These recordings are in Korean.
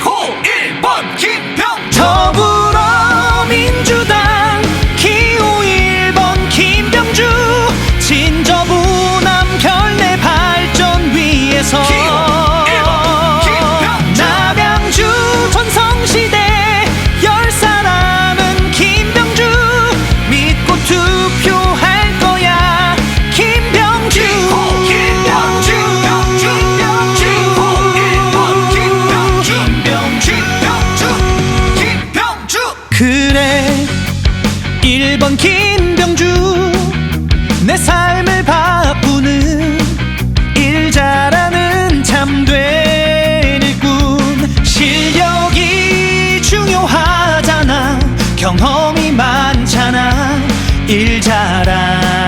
기호 1번 김병 1번 김병주 내 삶을 바꾸는 일 잘하는 참된 일꾼. 실력이 중요하잖아. 경험이 많잖아. 일 잘하는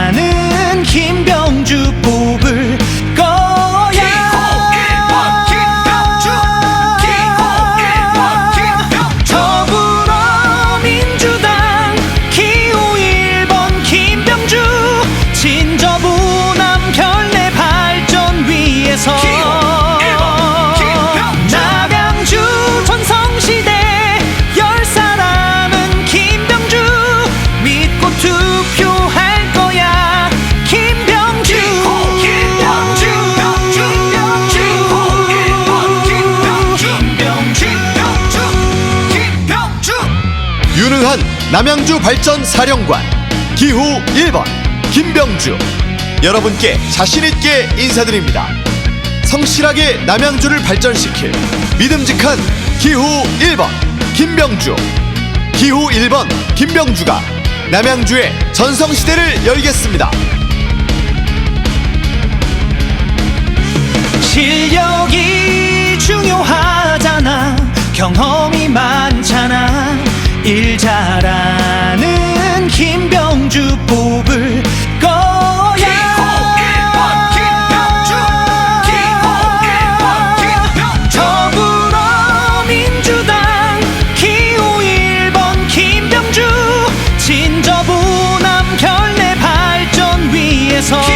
남양주 발전 사령관 기호 1번 김병주 여러분께 자신 있게 인사드립니다. 성실하게 남양주를 발전시킬 믿음직한 기호 1번 김병주 기호 1번 김병주가 남양주의 전성시대를 열겠습니다. 실력이 위해서